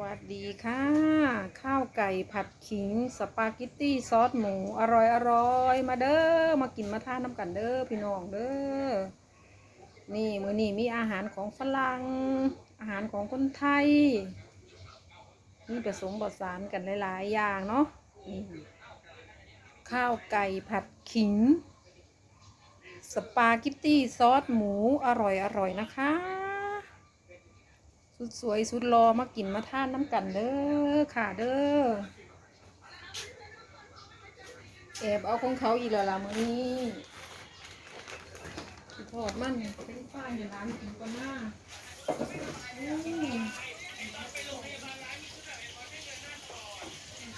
วัสดีค่ะ ข้าวไก่ผัดขิงสปาเกตตี้ซอสหมูอร่อยอร่อยมาเด้อมากินมาทานน้ำกันเด้อพี่น้องเด้อนี่มือนี้มีอาหารของฝรั่งอาหารของคนไทยมีผสมผสานกันหลาย ๆ อย่างเนาะนี่ข้าวไก่ผัดขิง สปาเกตตี้ซอสหมูอร่อยอร่อยนะคะ สุดสวยสุดรอมากินมาทานน้ำกันเด้อค่ะเด้อแอบเอาของเขาอีกแล้วล่ะมื้อนี้ทอดมันเป็นฝ้ายในร้านกินก็น่าอืม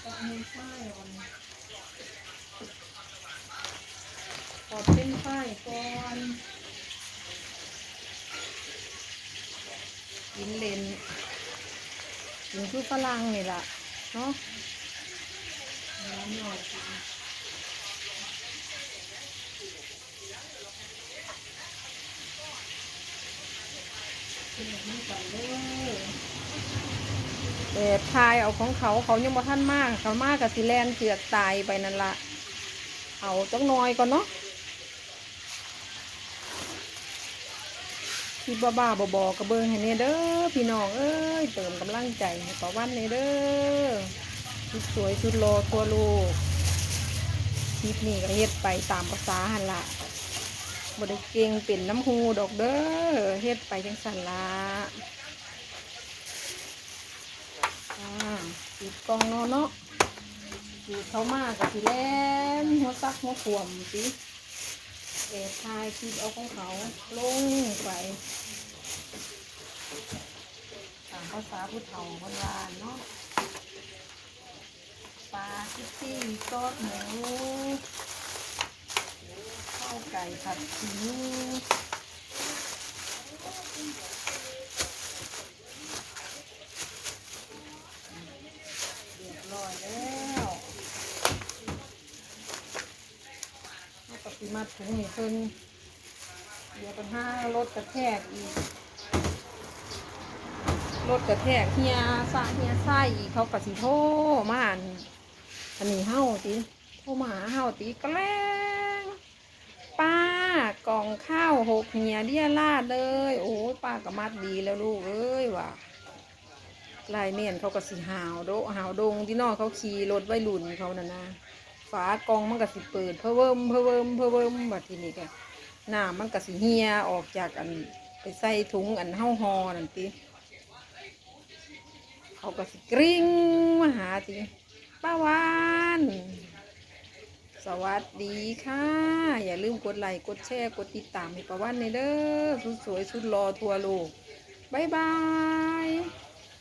ตัดมือฝ้ายก่อนทอดเป็นฝ้ายก่อน กินเลนกินคือฝรั่งนี่ล่ะเนาะน้อยสิกินแบบนี้ก่อนเด้อแต่ทายเอาของเขาเขายังบ่ท่านมากเขามากกับสิแลนเจือกตายไปนั่นละเอาจักหน้อยก่อนเนาะ คิดบ้าบ้าๆบอกระเบิงให้เนเด้อพี่น้องเอ้ยเติมกำลังใจให้ต่อวันเนเด้อชุดสวยชุดรอทั่วโลกคลิปนี้ก็เฮ็ดไปตามภาษาหันละบ่ได้เก่งเป็นน้ำหูดอกเด้อเฮ็ดไปจังสันละอ่าปิดกองเนาะเนาะดูเขามากกับสิแลนหัวซักหัวขวมสิเอ็ดทายคลิปเอาของเขาลงไปตามภาษาผู้เฒ่าโบราณเนาะปลาคิตตี้ซอสหมูข้าวไก่ผัดขิงเรียบร้อยแล้วเอากระปิมาถุงนี่เพิ่นเดี๋ยวเป็นห้ารถกระแทกอีก รถกระแทกเฮียซาเฮียไส้เขากระสิโทมาอันอันนี้เฮาติโทมาหาเฮาติแกล้งป้ากล่องข้าวหกเฮียเดียลาดเลย โอ้ป้าก็มัดดีแล้วลูกเอ้ยว่ะลายเมียนเขาก็สิหาวโดหาวดงที่นอกเขาขี่รถไว้รุ่นเขาน่ะนะฝากล่องมันก็สิเปิดเพิ่มเพิ่มเพิ่มเพิ่มบัดทีนี้ก็น้ำมันก็สิเฮียออกจากอันไปใส่ถุงอันเฮาฮอนั่นติ เขาก็สิกริ้งมาหาสิป้าวานสวัสดีค่ะ อย่าลืมกดไลค์กดแชร์กดติดตามให้ป้าวานในเด้อสุดสวยสุดรอทัวโลกบายบาย